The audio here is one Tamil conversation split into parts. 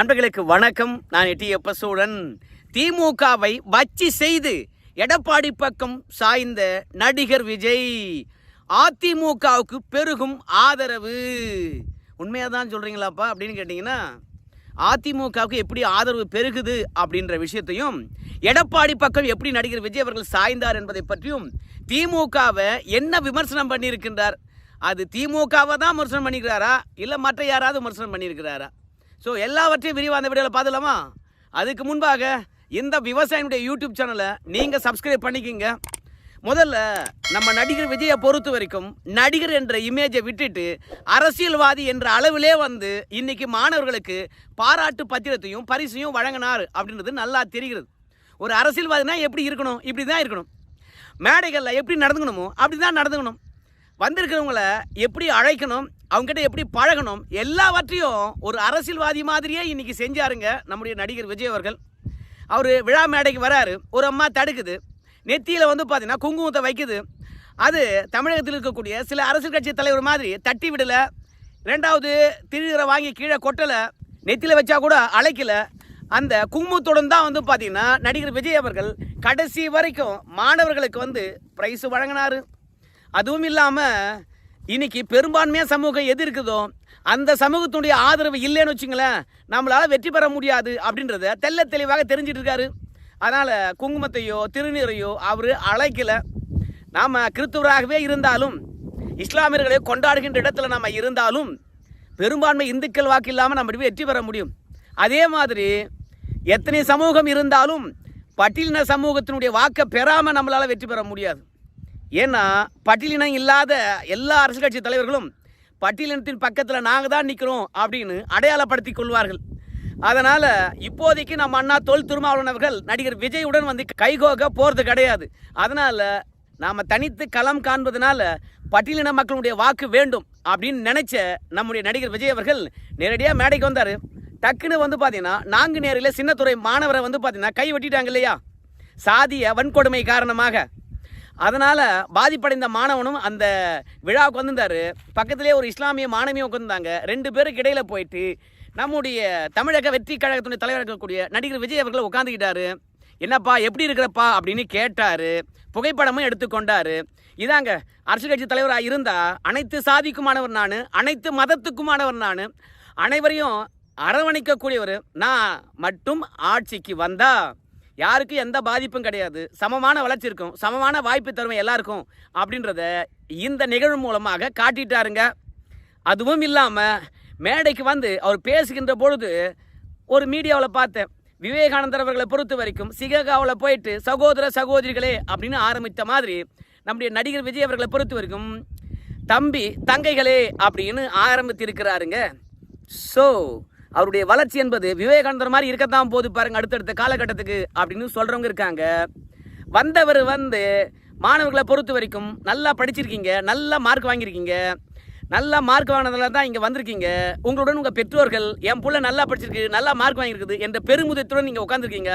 நண்பர்களுக்கு வணக்கம். நான் எட்டி எப்பசூடன் திமுகவை வச்சு செய்து எடப்பாடி பக்கம் சாய்ந்த நடிகர் விஜய். அதிமுகவுக்கு பெருகும் ஆதரவு. உண்மையாக தான் சொல்கிறீங்களாப்பா அப்படின்னு கேட்டிங்கன்னா அதிமுகவுக்கு எப்படி ஆதரவு பெருகுது அப்படின்ற விஷயத்தையும் எடப்பாடி பக்கம் எப்படி நடிகர் விஜய் அவர்கள் சாய்ந்தார் என்பதை பற்றியும் திமுகவை என்ன விமர்சனம் பண்ணியிருக்கின்றார்? அது திமுகவை தான் விமர்சனம் பண்ணிக்கிறாரா இல்லை மற்ற யாராவது விமர்சனம் பண்ணியிருக்கிறாரா? ஸோ எல்லாவற்றையும் விரிவாக அந்த வீடியோவில் பார்த்துலாமா அதுக்கு முன்பாக இந்த விவசாயினுடைய யூடியூப் சேனலை நீங்கள் சப்ஸ்கிரைப் பண்ணிக்கிங்க. முதல்ல நம்ம நடிகர் விஜயை பொறுத்த வரைக்கும் நடிகர் என்ற இமேஜை விட்டுட்டு அரசியல்வாதி என்ற அளவிலே வந்து இன்னைக்கு மாணவர்களுக்கு பாராட்டு பத்திரத்தையும் பரிசையும் வழங்கினார் அப்படின்றது நல்லா தெரிகிறது. ஒரு அரசியல்வாதினா எப்படி இருக்கணும்? இப்படி தான் இருக்கணும். மேடைகளில் எப்படி நடந்துக்கணுமோ அப்படி தான் நடந்துக்கணும். வந்திருக்கிறவங்கள எப்படி அழைக்கணும் அவங்ககிட்ட எப்படி பழகணும் எல்லாவற்றையும் ஒரு அரசியல்வாதி மாதிரியே இன்றைக்கி செஞ்சாருங்க நம்முடைய நடிகர் விஜய் அவர்கள். அவர் விழா மேடைக்கு வராரு ஒரு அம்மா தடுக்குது நெத்தியில் வந்து பார்த்தீங்கன்னா குங்குமத்தை வைக்குது. அது தமிழகத்தில் இருக்கக்கூடிய சில அரசியல் கட்சி தலைவர் மாதிரி தட்டி விடலை ரெண்டாவது திருநீரை வாங்கி கீழே கொட்டலை நெத்தியில் வச்சா கூட அழைக்கலை. அந்த குங்குமத்துடன் தான் வந்து பார்த்தீங்கன்னா நடிகர் விஜய் அவர்கள் கடைசி வரைக்கும் மாணவர்களுக்கு வந்து ப்ரைஸ் வழங்கினாரு. அதுவும் இல்லாமல் இன்னைக்கு பெரும்பான்மையாக சமூகம் எது இருக்குதோ அந்த சமூகத்தினுடைய ஆதரவு இல்லைன்னு வச்சுங்களேன் நம்மளால் வெற்றி பெற முடியாது அப்படின்றத தெள்ள தெளிவாக தெரிஞ்சிட்டு இருக்காரு. அதனால் குங்குமத்தையோ திருநீரையோ அவர் அழைக்கலை. நாம் கிறிஸ்துவராகவே இருந்தாலும் இஸ்லாமியர்களை கொண்டாடுகின்ற இடத்துல நம்ம இருந்தாலும் பெரும்பான்மை இந்துக்கள் வாக்கு இல்லாமல் நம்ம வெற்றி பெற முடியும். அதே மாதிரி எத்தனை சமூகம் இருந்தாலும் பட்டியலின சமூகத்தினுடைய வாக்கை பெறாமல் நம்மளால் வெற்றி பெற முடியாது. ஏன்னா பட்டியலினம் இல்லாத எல்லா அரசியல் கட்சி தலைவர்களும் பட்டியலினத்தின் பக்கத்தில் நாங்கள் தான் நிற்கிறோம் அப்படின்னு அடையாளப்படுத்தி கொள்வார்கள். அதனால் இப்போதைக்கு நம்ம அண்ணா தொல் திருமாவளவன் அவர்கள் நடிகர் விஜயுடன் வந்து கைகோக போகிறது கிடையாது. அதனால் நாம் தனித்து களம் காண்பதனால பட்டியலின மக்களுடைய வாக்கு வேண்டும் அப்படின்னு நினைச்ச நம்முடைய நடிகர் விஜய் அவர்கள் நேரடியாக மேடைக்கு வந்தார். டக்குன்னு வந்து பார்த்தீங்கன்னா நான்கு நேரில் சின்னத்துறை மாணவரை வந்து பார்த்தீங்கன்னா கை வெட்டிட்டாங்க இல்லையா? சாதிய வன்கொடுமை காரணமாக. அதனால் பாதிப்படைந்த மாணவனும் அந்த விழாவுக்கு வந்திருந்தார். பக்கத்திலே ஒரு இஸ்லாமிய மாணவியும் உட்காந்துருந்தாங்க ரெண்டு பேருக்கு இடையில் போயிட்டு நம்முடைய தமிழக வெற்றி கழகத்துடைய தலைவர் இருக்கக்கூடிய நடிகர் விஜய் அவர்கள் உட்காந்துக்கிட்டாரு என்னப்பா எப்படி இருக்கிறப்பா? அப்படின்னு கேட்டார். புகைப்படமும் எடுத்துக்கொண்டார் இதாங்க அரசியல் கட்சி தலைவராக இருந்தால் அனைத்து சாதிக்குமானவர் நான் அனைத்து மதத்துக்குமானவர் நான் அனைவரையும் அரவணைக்கக்கூடியவர் நான் மட்டும் ஆட்சிக்கு வந்தா யாருக்கும் எந்த பாதிப்பும் கிடையாது. சமமான வளர்ச்சி இருக்கும். சமமான வாய்ப்பு தரும் எல்லாருக்கும் அப்படின்றத இந்த நிகழ்வு மூலமாக காட்டிட்டாருங்க. அதுவும் இல்லாமல் மேடைக்கு வந்து அவர் பேசுகின்ற பொழுது ஒரு மீடியாவில் பார்த்தேன். விவேகானந்தர் அவர்களை பொறுத்த வரைக்கும் சிககாவில் போயிட்டு சகோதர சகோதரிகளே அப்படின்னு ஆரம்பித்த மாதிரி நம்முடைய நடிகர் விஜய் அவர்களை பொறுத்த வரைக்கும் தம்பி தங்கைகளே அப்படின்னு ஆரம்பித்திருக்கிறாருங்க. ஸோ அவருடைய வளர்ச்சி என்பது விவேகானந்தர் மாதிரி இருக்கத்தான் போது பாருங்க அடுத்தடுத்த காலகட்டத்துக்கு அப்படின்னு சொல்கிறவங்க இருக்காங்க. வந்தவர் வந்து மாணவர்களை பொறுத்த வரைக்கும் நல்லா படிச்சிருக்கீங்க நல்லா மார்க் வாங்கியிருக்கீங்க. நல்லா மார்க் வாங்கினதுல தான் இங்கே வந்திருக்கீங்க. உங்களுடன் உங்கள் பெற்றோர்கள் என் புள்ள நல்லா படிச்சிருக்கு நல்லா மார்க் வாங்கியிருக்குது என்ற பெருமுதத்துடன் நீங்கள் உட்காந்துருக்கீங்க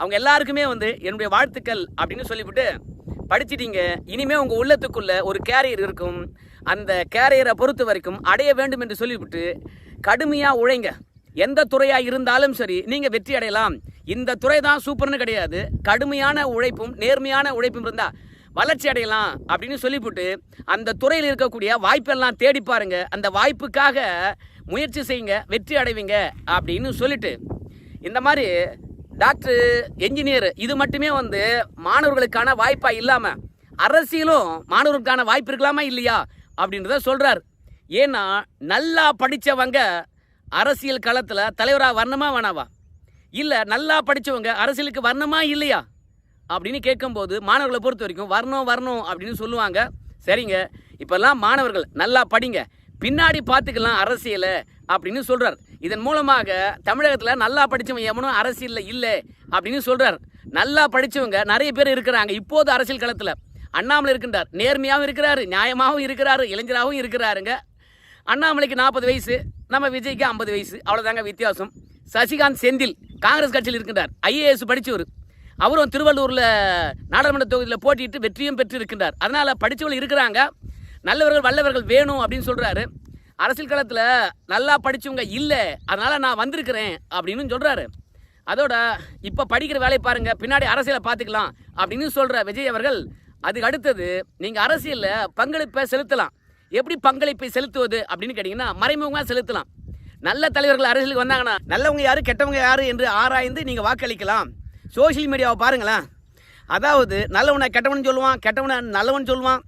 அவங்க எல்லாருக்குமே வந்து என்னுடைய வாழ்த்துக்கள் அப்படின்னு சொல்லிவிட்டு படிச்சிட்டீங்க. இனிமே உங்கள் உள்ளத்துக்குள்ள ஒரு கேரியர் இருக்கும். அந்த கேரியரை பொறுத்த வரைக்கும் அடைய வேண்டும் என்று சொல்லிவிட்டு கடுமையாக உழைங்க. எந்த துறையாக இருந்தாலும் சரி நீங்கள் வெற்றி அடையலாம். இந்த துறை தான் சூப்பர்னு கிடையாது. கடுமையான உழைப்பும் நேர்மையான உழைப்பும் இருந்தால் வளர்ச்சி அடையலாம் அப்படின்னு சொல்லிவிட்டு அந்த துறையில் இருக்கக்கூடிய வாய்ப்பெல்லாம் தேடி பாருங்க. அந்த வாய்ப்புக்காக முயற்சி செய்யுங்க வெற்றி அடைவீங்க அப்படின்னு சொல்லிட்டு. இந்த மாதிரி டாக்டர் என்ஜினியர் இது மட்டுமே வந்து மாணவர்களுக்கான வாய்ப்பாக இல்லாமல் அரசியலும் மாணவர்களுக்கான வாய்ப்பு இருக்கலாமா இல்லையா அப்படின்றத சொல்கிறார் ஏன்னா நல்லா படித்தவங்க அரசியல் களத்தில் தலைவராக வரணுமா வேணாவா? இல்லை நல்லா படித்தவங்க அரசியலுக்கு வரணுமா இல்லையா? அப்படின்னு கேட்கும்போது மாணவர்களை பொறுத்த வரைக்கும் வரணும் வரணும் அப்படின்னு சொல்லுவாங்க. சரிங்க. இப்போல்லாம் மாணவர்கள் நல்லா படிங்க. பின்னாடி பார்த்துக்கலாம் அரசியலை அப்படின்னு சொல்கிறார் இதன் மூலமாக தமிழகத்தில் நல்லா படித்தவன் எவனும் அரசியலில் இல்லை அப்படின்னு சொல்கிறார் நல்லா படித்தவங்க நிறைய பேர் இருக்கிறாங்க. இப்போது அரசியல் களத்தில் அண்ணாமலை இருக்கின்றார். நேர்மையாகவும் இருக்கிறாரு நியாயமாகவும் இருக்கிறாரு இளைஞராகவும் இருக்கிறாருங்க. அண்ணாமலைக்கு நாற்பது வயசு நம்ம விஜய்க்கு ஐம்பது வயசு அவ்வளோதாங்க வித்தியாசம். சசிகாந்த் செந்தில் காங்கிரஸ் கட்சியில் இருக்கின்றார். ஐஏஎஸ் படித்தவர் அவரும் திருவள்ளூரில் நாடாளுமன்ற தொகுதியில் போட்டியிட்டு வெற்றியும் பெற்று இருக்கின்றார் அதனால் படித்தவர்கள் இருக்கிறாங்க. நல்லவர்கள் வல்லவர்கள் வேணும் அப்படின்னு சொல்கிறாரு அரசியல் களத்தில் நல்லா படித்தவங்க இல்லை அதனால் நான் வந்திருக்கிறேன் அப்படின்னு சொல்கிறாரு அதோட இப்போ படிக்கிற வேலையை பாருங்கள் பின்னாடி அரசியலை பார்த்துக்கலாம் அப்படின்னு சொல்கிற விஜய் அவர்கள் அதுக்கு அடுத்தது நீங்கள் அரசியலில் பங்களிப்பை செலுத்தலாம். எப்படி பங்களிப்பை செலுத்துவது அப்படின்னு கேட்டிங்கன்னா மறைமுகமாக செலுத்தலாம். நல்ல தலைவர்கள் அரசியலுக்கு வந்தாங்கன்னா நல்லவங்க யார் கெட்டவங்க யார் என்று ஆராய்ந்து நீங்கள் வாக்களிக்கலாம். சோஷியல் மீடியாவை பாருங்களேன். அதாவது நல்லவனை கெட்டவன் சொல்லுவான் கெட்டவனை நல்லவன் சொல்லுவான்.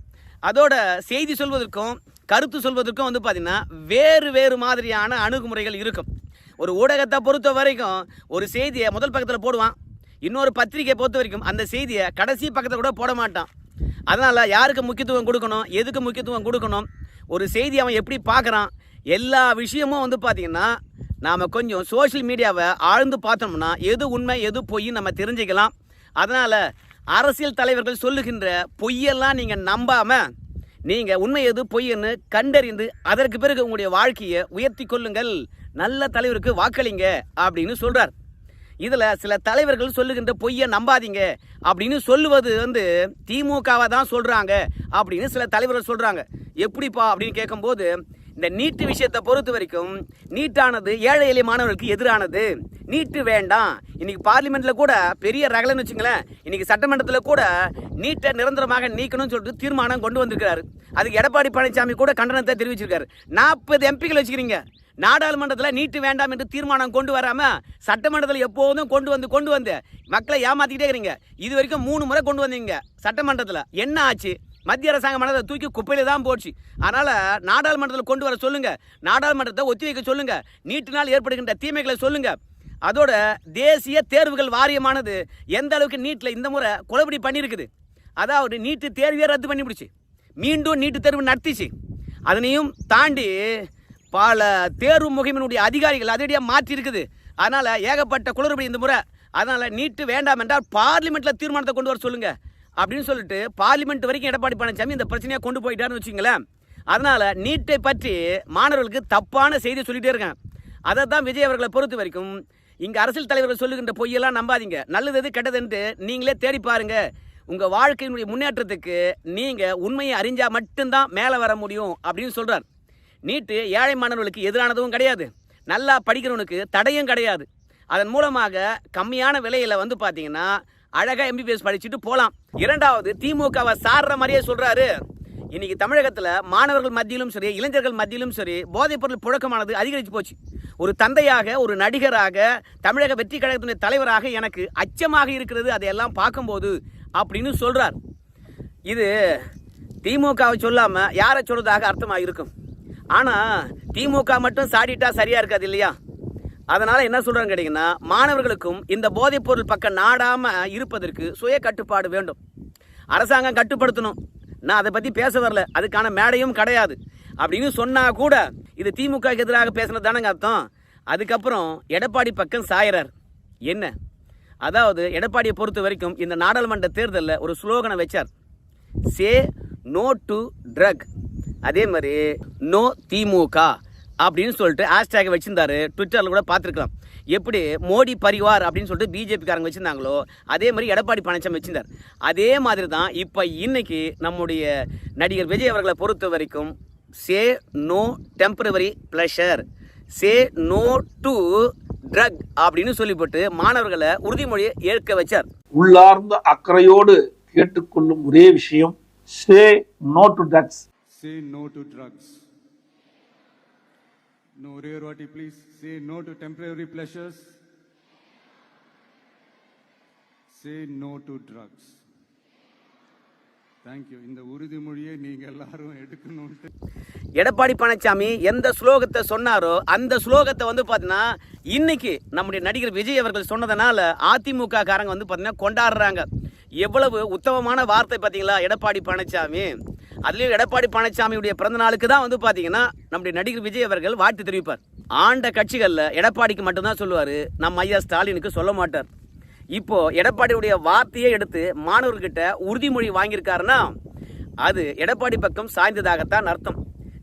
அதோட செய்தி சொல்வதற்கும் கருத்து சொல்வதற்கும் வந்து பார்த்திங்கன்னா வேறு வேறு மாதிரியான அணுகுமுறைகள் இருக்கும். ஒரு ஊடகத்தை பொறுத்த வரைக்கும் ஒரு செய்தியை முதல் பக்கத்தில் போடுவான். இன்னொரு பத்திரிகையை பொறுத்த வரைக்கும் அந்த செய்தியை கடைசி பக்கத்தில் கூட போட மாட்டான். அதனால் யாருக்கு முக்கியத்துவம் கொடுக்கணும் எதுக்கு முக்கியத்துவம் கொடுக்கணும் ஒரு செய்தி அவன் எப்படி பார்க்குறான் எல்லா விஷயமும் வந்து பார்த்திங்கன்னா நாம் கொஞ்சம் சோஷியல் மீடியாவை ஆழ்ந்து பார்த்தோம்னா எது உண்மை எது பொய் நம்ம தெரிஞ்சுக்கலாம். அதனால் அரசியல் தலைவர்கள் சொல்லுகின்ற பொய்யெல்லாம் நீங்கள் நம்பாமல் நீங்கள் உண்மை எது பொய்ன்னு கண்டறிந்து அதற்கு பிறகு உங்களுடைய வாழ்க்கையை உயர்த்தி கொள்ளுங்கள். நல்ல தலைவருக்கு வாக்களிங்க அப்படின்னு சொல்கிறார் இதில் சில தலைவர்கள் சொல்லுகின்ற பொய்யை நம்பாதீங்க அப்படின்னு சொல்லுவது வந்து திமுகவை தான் சொல்கிறாங்க அப்படின்னு சில தலைவர்கள் சொல்கிறாங்க எப்படிப்பா அப்படின்னு கேட்கும்போது இந்த நீட்டு விஷயத்தை பொறுத்த வரைக்கும் நீட்டானது ஏழை எளிய மாணவர்களுக்கு எதிரானது. நீட்டு வேண்டாம். இன்னைக்கு பார்லிமெண்ட்டில் கூட பெரிய ரகலன்னு வச்சுங்களேன் இன்னைக்கு சட்டமன்றத்தில் கூட நீட்டை நிரந்தரமாக நீக்கணும்னு சொல்லிட்டு தீர்மானம் கொண்டு வந்திருக்கிறாரு. அதுக்கு எடப்பாடி பழனிசாமி கூட கண்டனத்தை தெரிவிச்சிருக்காரு. நாற்பது எம்பிக்கள் வச்சுக்கிறீங்க. நாடாளுமன்றத்தில் நீட்டு வேண்டாம் என்று தீர்மானம் கொண்டு வராமல் சட்டமன்றத்தில் எப்போதும் கொண்டு வந்து கொண்டு வந்து. மக்களை ஏமாத்திக்கிட்டே இருக்கிறீங்க இது வரைக்கும் மூணு முறை கொண்டு வந்தீங்க சட்டமன்றத்தில். என்ன ஆச்சு? மத்திய அரசாங்கம் மனதை தூக்கி குப்பையில் தான் போச்சு அதனால் நாடாளுமன்றத்தில் கொண்டு வர சொல்லுங்கள் நாடாளுமன்றத்தை ஒத்தி வைக்க சொல்லுங்கள் நீட்டினால் ஏற்படுகின்ற தீமைகளை சொல்லுங்கள் அதோட தேசிய தேர்வுகள் வாரியமானது எந்த அளவுக்கு நீட்டில் இந்த முறை குளறுபடி பண்ணியிருக்குது அதாவது நீட்டு தேர்வையே ரத்து பண்ணிவிடுச்சு மீண்டும் நீட்டு தேர்வு நடத்திச்சு. அதனையும் தாண்டி பல தேர்வு முகமையினுடைய அதிகாரிகள் அதிரடியாக மாற்றி இருக்குது அதனால் ஏகப்பட்ட குளறுபடி இந்த முறை. அதனால் நீட்டு வேண்டாம் என்றால் பார்லிமெண்ட்டில் தீர்மானத்தை கொண்டு வர சொல்லுங்கள் அப்படின்னு சொல்லிட்டு பார்லிமெண்ட் வரைக்கும் எடப்பாடி பழனிசாமி இந்த பிரச்சனையாக கொண்டு போயிட்டாருன்னு வச்சுங்களேன் அதனால் நீட்டை பற்றி மாணவர்களுக்கு தப்பான செய்தி சொல்லிகிட்டே இருக்கேன் அதை தான் விஜய் அவர்களை பொறுத்த வரைக்கும் இங்கே அரசியல் தலைவர்கள் சொல்லுகின்ற பொய்யெல்லாம் நம்பாதீங்க. நல்லது எது கெட்டதுன்ட்டு நீங்களே தேடி பாருங்க. உங்கள் வாழ்க்கையினுடைய முன்னேற்றத்துக்கு நீங்கள் உண்மையை அறிஞ்சால் மட்டும்தான் மேலே வர முடியும் அப்படின்னு சொல்கிறார் நீட்டு ஏழை மாணவர்களுக்கு எதிரானதும் கிடையாது. நல்லா படிக்கிறவனுக்கு தடையும் கிடையாது. அதன் மூலமாக கம்மியான விலையில் வந்து பார்த்தீங்கன்னா அழகாக எம்பிபிஎஸ் படிச்சுட்டு போகலாம் இரண்டாவது திமுகவை சாடுற மாதிரியே சொல்கிறாரு இன்னைக்கு தமிழகத்தில் மாணவர்கள் மத்தியிலும் சரி இளைஞர்கள் மத்தியிலும் சரி போதைப்பொருள் புழக்கமானது அதிகரித்து போச்சு. ஒரு தந்தையாக ஒரு நடிகராக தமிழக வெற்றி கழகத்தினுடைய தலைவராக எனக்கு அச்சமாக இருக்கிறது அதையெல்லாம் பார்க்கும்போது அப்படின்னு சொல்கிறார் இது திமுகவை சொல்லாமல் யாரை சொல்வதாக அர்த்தமாக இருக்கும்? ஆனால் திமுக மட்டும் சாடிட்டா சரியாக இருக்காது இல்லையா? அதனால் என்ன சொல்கிறேன்னு கேட்டிங்கன்னா மாணவர்களுக்கும் இந்த போதைப்பொருள் பக்கம் நாடாமல் இருப்பதற்கு சுய கட்டுப்பாடு வேண்டும். அரசாங்கம் கட்டுப்படுத்தணும். நான் அதை பற்றி பேச வரல. அதுக்கான மேடையும் கிடையாது. அப்படின்னு சொன்னால் கூட இது திமுக எதிராக பேசுனது தானங்க அர்த்தம். அதுக்கப்புறம் எடப்பாடி பக்கம் சாயறார். என்ன? அதாவது எடப்பாடியை பொறுத்த வரைக்கும் இந்த நாடாளுமன்ற தேர்தலில் ஒரு ஸ்லோகனை வச்சார். Say no to drug. அதே மாதிரி நோ திமுக அப்படின்னு சொல்லிட்டு ஹேஷ்டேக் வச்சிருந்தாரு. ட்விட்டரில் கூட பார்த்துருக்கலாம். எப்படி மோடி பரிவார் அப்படின்னு சொல்லிட்டு பிஜேபிக்காரங்க வச்சுருந்தாங்களோ அதே மாதிரி எடப்பாடி பழனிசாமி வச்சிருந்தார். அதே மாதிரி தான் இப்போ இன்னைக்கு நம்முடைய நடிகர் விஜய் அவர்களை பொறுத்த வரைக்கும் say no temporary pleasure say no to drug அப்படின்னு சொல்லிப்பட்டு மாணவர்களை உறுதிமொழியை ஏற்க வச்சார். உள்ளார்ந்த அக்கறையோடு கேட்டுக்கொள்ளும் ஒரே விஷயம் say no to drugs Say no to ஒரே ஒரு வாட்டி please. Say no to temporary pleasures say no to drugs thank you இந்த உறுதிமொழியை நீங்க எல்லாரும் எடுக்கணும்ட்டு. எடப்பாடி பழனிசாமி எந்த ஸ்லோகத்தை சொன்னாரோ அந்த ஸ்லோகத்தை வந்து பார்த்தீங்கன்னா இன்னைக்கு நம்முடைய நடிகர் விஜய் அவர்கள் சொன்னதுனால அதிமுக காரங்க வந்து பார்த்தீங்கன்னா கொண்டாடுறாங்க. எவ்வளவு உத்தமமான வார்த்தை பார்த்தீங்களா எடப்பாடி பழனிசாமி அதுலேயும் எடப்பாடி பழனிசாமியுடைய பிறந்த நாளுக்கு தான் வந்து பார்த்தீங்கன்னா நம்முடைய நடிகர் விஜய் அவர்கள் வாழ்த்து தெரிவிப்பார். ஆண்ட கட்சிகளில் எடப்பாடிக்கு மட்டும்தான் சொல்லுவார். நம்ம ஐயா ஸ்டாலினுக்கு சொல்ல மாட்டார். இப்போ எடப்பாடியுடைய வார்த்தையை எடுத்து மாணவர்கிட்ட உறுதிமொழி வாங்கியிருக்காருன்னா அது எடப்பாடி பக்கம் சாய்ந்ததாகத்தான் அர்த்தம்.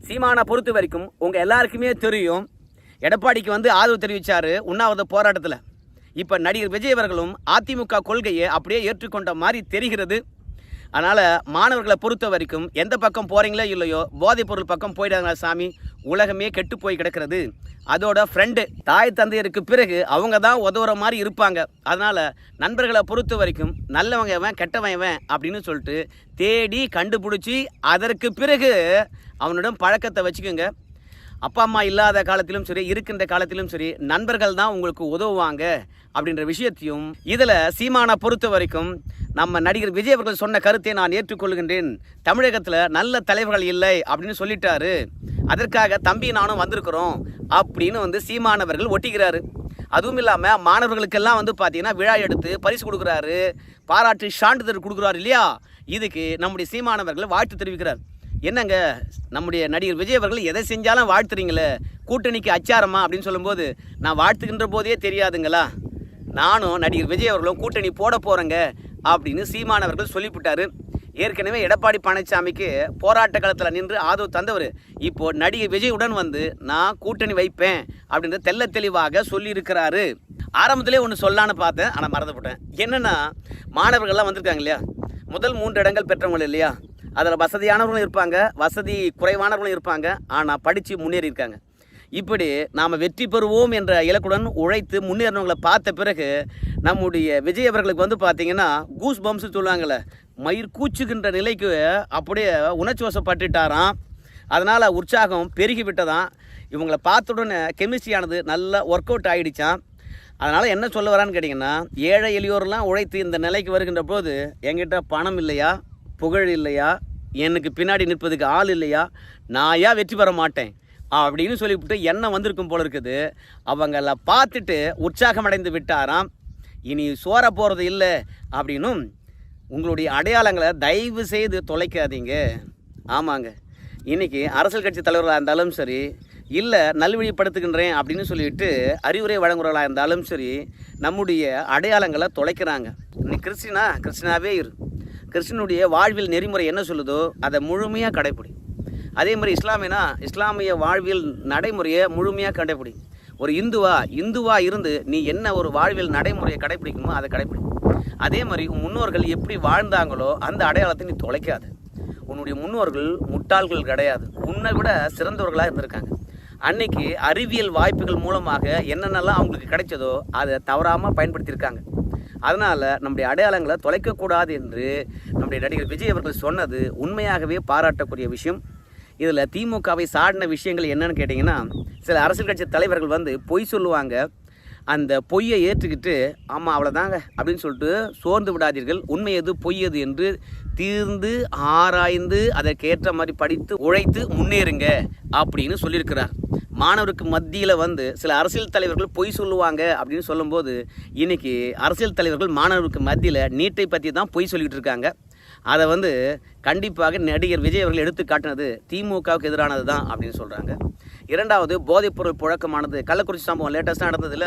சீமானை பொறுத்த வரைக்கும் உங்கள் எல்லாருக்குமே தெரியும் எடப்பாடிக்கு வந்து ஆதரவு தெரிவித்தார் உண்ணாவிரத போராட்டத்தில். இப்போ நடிகர் விஜய் அவர்களும் அதிமுக கொள்கையை அப்படியே ஏற்றுக்கொண்ட மாதிரி தெரிகிறது. அதனால் மாணவர்களை பொறுத்த வரைக்கும் எந்த பக்கம் போகிறீங்களோ இல்லையோ போதைப் பொருள் பக்கம் போயிடாங்களா சாமி. உலகமே கெட்டு போய் கிடக்கிறது. அதோட ஃப்ரெண்டு தாய் தந்தையருக்கு பிறகு அவங்க தான் உதவுற மாதிரி இருப்பாங்க. அதனால் நண்பர்களை பொறுத்த வரைக்கும் நல்லவங்க கெட்டவன் அப்படின்னு சொல்லிட்டு தேடி கண்டுபிடிச்சி அதற்கு பிறகு அவனிடம் பழக்கத்தை வச்சுக்கோங்க. அப்பா அம்மா இல்லாத காலத்திலும் சரி இருக்கின்ற காலத்திலும் சரி நண்பர்கள் தான் உங்களுக்கு உதவுவாங்க அப்படின்ற விஷயத்தையும் இதில் சீமானை பொறுத்த வரைக்கும் நம்ம நடிகர் விஜய் அவர்கள் சொன்ன கருத்தை நான் ஏற்றுக்கொள்கின்றேன். தமிழகத்தில் நல்ல தலைவர்கள் இல்லை அப்படின்னு சொல்லிட்டாரு. அதற்காக தம்பி நானும் வந்திருக்கிறோம் அப்படின்னு வந்து சீமானவர்கள் ஒட்டிக்கிறாரு. அதுவும் இல்லாமல் மாணவர்களுக்கெல்லாம் வந்து பார்த்தீங்கன்னா விழா எடுத்து பரிசு கொடுக்குறாரு. பாராட்டு சான்றிதழ் கொடுக்குறாரு இல்லையா? இதுக்கு நம்முடைய சீமானவர்கள் வாழ்த்து தெரிவிக்கிறார். என்னங்க நம்முடைய நடிகர் விஜய் அவர்கள் எதை செஞ்சாலும் வாழ்த்துறீங்களே? கூட்டணிக்கு அச்சாரமா? அப்படின்னு சொல்லும்போது நான் வாழ்த்துக்கின்ற போதே தெரியாதுங்களா? நானும் நடிகர் விஜய் அவர்களும் கூட்டணி போட போகிறேங்க அப்படின்னு சீமானவர்கள் சொல்லிவிட்டார். ஏற்கனவே எடப்பாடி பழனிசாமிக்கு போராட்ட காலத்தில் நின்று ஆதரவு தந்தவர். இப்போ நடிகர் விஜயுடன் வந்து நான் கூட்டணி வைப்பேன் அப்படின்றத தெள்ள தெளிவாக சொல்லியிருக்கிறாரு. ஆரம்பத்திலே ஒன்று சொல்லான்னு பார்த்தேன் ஆனால் மறந்து போட்டேன் என்னென்னா மாணவர்கள்லாம் வந்திருக்காங்க இல்லையா? முதல் மூன்று இடங்கள் பெற்றவங்க இல்லையா? அதில் வசதியானவர்களும் இருப்பாங்க வசதி குறைவானவர்களும் இருப்பாங்க ஆனால் படித்து முன்னேறி இருக்காங்க. இப்படி நாம் வெற்றி பெறுவோம் என்ற இலக்குடன் உழைத்து முன்னேறினவங்களை பார்த்த பிறகு நம்முடைய விஜய் அவர்களுக்கு வந்து பார்த்தீங்கன்னா கூஸ் பம்ஸ் சொல்லுவாங்கள்ல மயிர் கூச்சுகின்ற நிலைக்கு அப்படியே உணர்ச்சி வசப்பட்டுட்டாராம். அதனால் உற்சாகம் பெருகிவிட்டதாம் இவங்களை பார்த்த உடனே கெமிஸ்ட்ரியானது நல்லா ஒர்க் அவுட் ஆகிடுச்சான் அதனால் என்ன சொல்ல வரான்னு கேட்டிங்கன்னா ஏழை எளியோர்லாம் உழைத்து இந்த நிலைக்கு வருகின்ற போது என்கிட்ட பணம் இல்லையா புகழ் இல்லையா எனக்கு பின்னாடி நிற்பதுக்கு ஆள் இல்லையா? நான் ஏன் வெற்றி பெற மாட்டேன்? அப்படின்னு சொல்லிவிட்டு எண்ணம் வந்திருக்கும் போல இருக்குது. அவங்கள பார்த்துட்டு உற்சாகம் அடைந்து விட்டாராம். இனி சோற போகிறது இல்லை அப்படின்னும் உங்களுடைய அடையாளங்களை தயவு செய்து தொலைக்காதீங்க. ஆமாங்க. இன்னைக்கு அரசியல் கட்சி தலைவர்களாக இருந்தாலும் சரி இல்லை நல்வழிப்படுத்துகின்றேன் அப்படின்னு சொல்லிட்டு அறிவுரை வழங்குறவர்களாக இருந்தாலும் சரி நம்முடைய அடையாளங்களை தொலைக்கிறாங்க. நீ கிறிஸ்டினா கிறிஸ்டினாவே இரு. கிருஷ்ணனுடைய வாழ்வில் நெறிமுறை என்ன சொல்லுதோ அதை முழுமையாக கடைப்பிடி. அதே மாதிரி இஸ்லாமியனா இஸ்லாமிய வாழ்வியல் நடைமுறையை முழுமையாக கடைப்பிடி. ஒரு இந்துவா இந்துவா இருந்து நீ என்ன ஒரு வாழ்வியல் நடைமுறையை கடைப்பிடிக்குமோ அதை கடைப்பிடி. அதே மாதிரி உன் முன்னோர்கள் எப்படி வாழ்ந்தாங்களோ அந்த அடையாளத்தை நீ தொலைக்காத. உன்னுடைய முன்னோர்கள் முட்டாள்கள் கிடையாது. உன்னை விட சிறந்தவர்களாக இருந்திருக்காங்க. அன்னைக்கு அறிவியல் வாய்ப்புகள் மூலமாக என்னென்னலாம் அவங்களுக்கு கிடைச்சதோ அதை தவறாமல் பயன்படுத்தியிருக்காங்க. அதனால் நம்முடைய அடையாளங்களை தொலைக்கக்கூடாது என்று நம்முடைய நடிகர் விஜய் அவர்கள் சொன்னது உண்மையாகவே பாராட்டக்கூடிய விஷயம். இதில் திமுகவை சாடின விஷயங்கள் என்னன்னு கேட்டிங்கன்னா சில அரசியல் கட்சி தலைவர்கள் வந்து பொய் சொல்லுவாங்க. அந்த பொய்யை ஏற்றுக்கிட்டு ஆமாம் அவ்வளோதாங்க அப்படின்னு சொல்லிட்டு சோர்ந்து விடாதீர்கள். உண்மை எது பொய் எது என்று தீர்ந்து ஆராய்ந்து அதற்கேற்ற மாதிரி படித்து உழைத்து முன்னேறுங்க அப்படின்னு சொல்லியிருக்கிறார். மாணவருக்கு மத்தியில் வந்து சில அரசியல் தலைவர்கள் பொய் சொல்லுவாங்க அப்படின்னு சொல்லும்போது இன்னைக்கு அரசியல் தலைவர்கள் மாணவருக்கு மத்தியில் நீட்டை பற்றி தான் பொய் சொல்லிகிட்டு இருக்காங்க. அதை வந்து கண்டிப்பாக நடிகர் விஜய் அவர்கள் எடுத்து காட்டினது திமுகவுக்கு எதிரானது தான் அப்படின்னு சொல்கிறாங்க இரண்டாவது போதைப்பொருள் புழக்கமானது. கள்ளக்குறிச்சி சம்பவம் லேட்டஸ்ட்டாக நடந்ததில்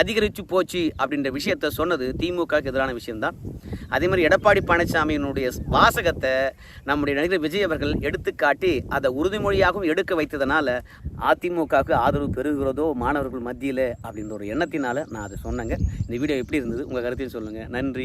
அதிகரித்து போச்சு அப்படின்ற விஷயத்த சொன்னது திமுகவுக்கு எதிரான விஷயம்தான். அதே மாதிரி எடப்பாடி பழனிசாமியினுடைய வாசகத்தை நம்முடைய நடிகர் விஜய் அவர்கள் எடுத்து காட்டி அதை உறுதிமொழியாகவும் எடுக்க வைத்ததனால அதிமுகவுக்கு ஆதரவு பெறுகிறதோ மாணவர்கள் மத்தியில் அப்படின்ற ஒரு எண்ணத்தினால நான் அதை சொன்னேங்க. இந்த வீடியோ எப்படி இருந்தது? உங்கள் கருத்தையும் சொல்லுங்கள் நன்றி.